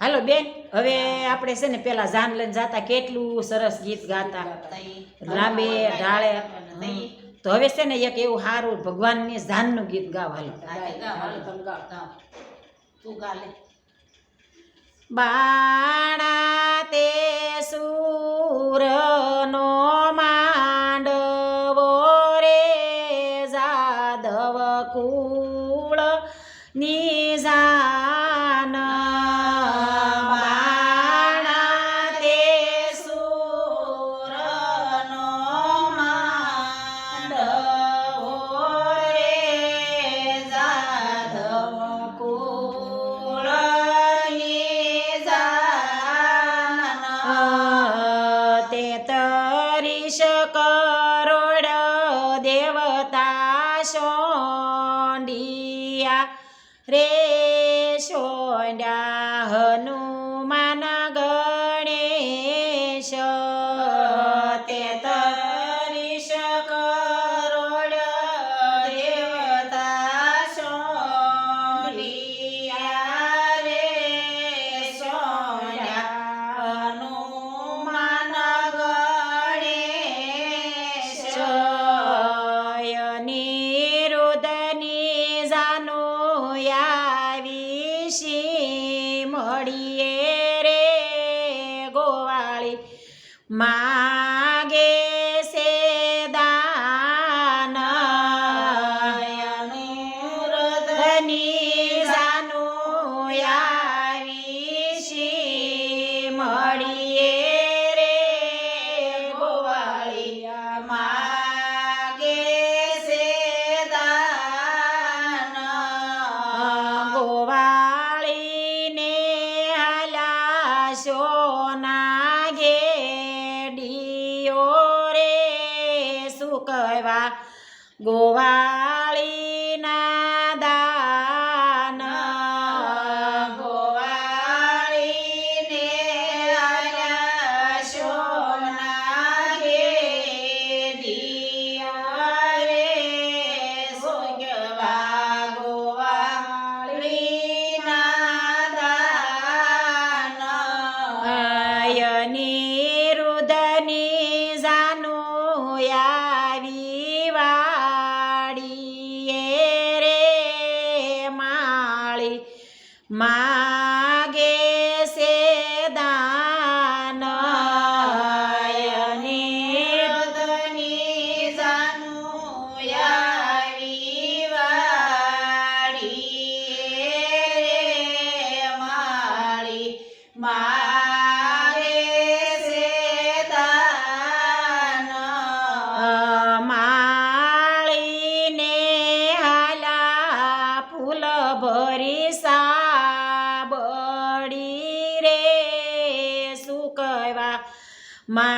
હાલો બેન, હવે આપણે છે ને પેલા જાન લઈને જાતા કેટલું સરસ ગીત ગાતા. રાબે ઢાળે. તો હવે છે ને એક એવું સારું ભગવાનની જાનનું ગીત ગાવ હાલો. બાણા તે સૂરનો માંડવો રે જાદવ કુળ નિજાન સોંડિયા રે સોંડ્યા હનુમાન ગણેશ. આવી શી મળીએ રે ગોવાળી. માગે સે દાન નિરુદની જાનો આવી શી ગોવાળીના માગે છે દાન માળીને હાલા ફૂલ ભરી સાબડી mas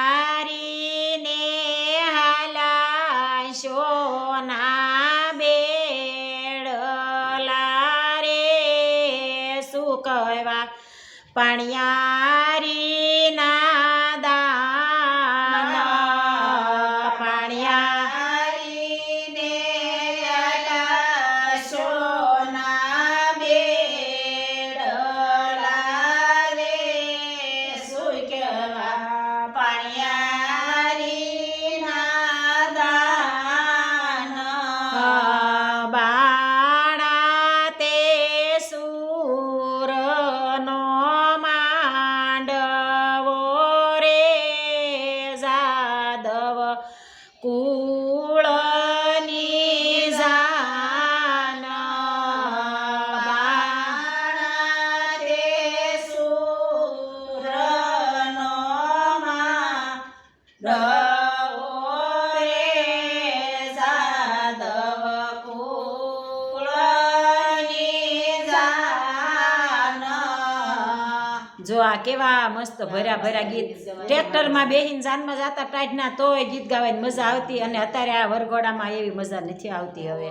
શું કહેવા પાણિયારીના જો આ કેવા મસ્ત ભર્યા ભર્યા ગીત. ટ્રેક્ટરમાં બેહીને જાનમાં જતા ટાઈટના તોય ગીત ગાવાની મજા આવતી અને અત્યારે આ વરઘોડામાં એવી મજા નથી આવતી હવે.